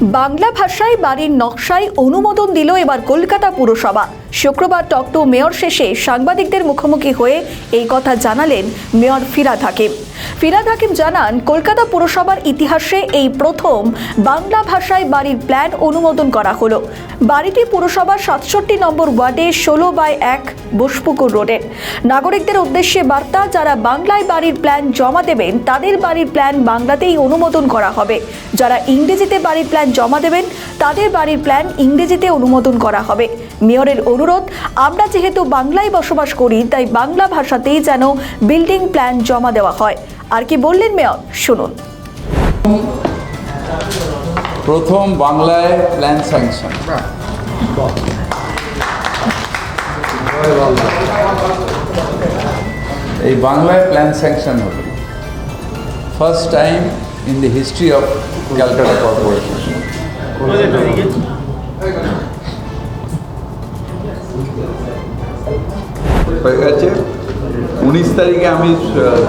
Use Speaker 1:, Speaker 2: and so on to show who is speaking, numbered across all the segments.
Speaker 1: বাংলা ভাষায় বাড়ির নকশায় অনুমোদন দিল এবার কলকাতা পুরসভা। শুক্রবার টকটু মেয়র শেষে সাংবাদিকদের মুখোমুখি হয়ে এই কথা জানালেন মেয়র ফিরাদ হাকিম। ফিরাদ হাকিম জানান, কলকাতা পুরসভার ইতিহাসে এই প্রথম বাংলা ভাষায় বাড়ির প্ল্যান অনুমোদন করা হলো। বাড়িটি পুরসভার সাতষট্টি নম্বর ওয়ার্ডে ষোলো বাই এক বসপুকুর রোডে। নাগরিকদের উদ্দেশ্যে বার্তা, যারা বাংলায় বাড়ির প্ল্যান জমা দেবেন, তাদের বাড়ির প্ল্যান বাংলাতেই অনুমোদন করা হবে। যারা ইংরেজিতে বাড়ির প্ল্যান জমা দেবেন তাদের বাড়ির প্ল্যান ইংরেজিতে অনুমোদন করা হবে। মেয়রের অনুরোধ, আমরা যেহেতু বাংলায় বসবাস করি, তাই বাংলা ভাষাতেই যেন বিল্ডিং প্ল্যান জমা দেওয়া হয়। আর কি বললেন মেয়র? শুনুন।
Speaker 2: প্রথম বাংলায় প্ল্যান স্যাংশন এই বাংলায় প্ল্যান স্যাংশন হলো first time in the history of Calcutta corporation
Speaker 3: হয়ে গেছে। উনিশ তারিখে আমি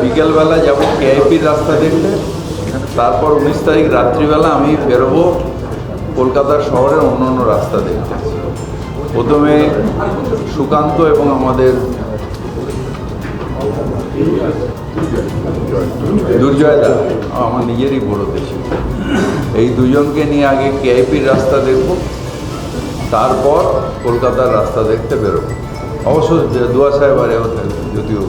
Speaker 3: বিকেলবেলা যাব কেআইপির রাস্তা দেখতে। তারপর উনিশ তারিখ রাত্রিবেলা আমি বেরোবো কলকাতার শহরের অন্য অন্য রাস্তা দেখতে। প্রথমে সুকান্ত এবং আমাদের দুর্জয় দা, আমার নিজেরই বড় দেশ। এই দুজনকে নিয়ে আগে কেআইপির রাস্তা দেখব, তারপর কলকাতার রাস্তা দেখতে বেরোবো। অবশ্য দুয়া সাহেব আরেও যদিও।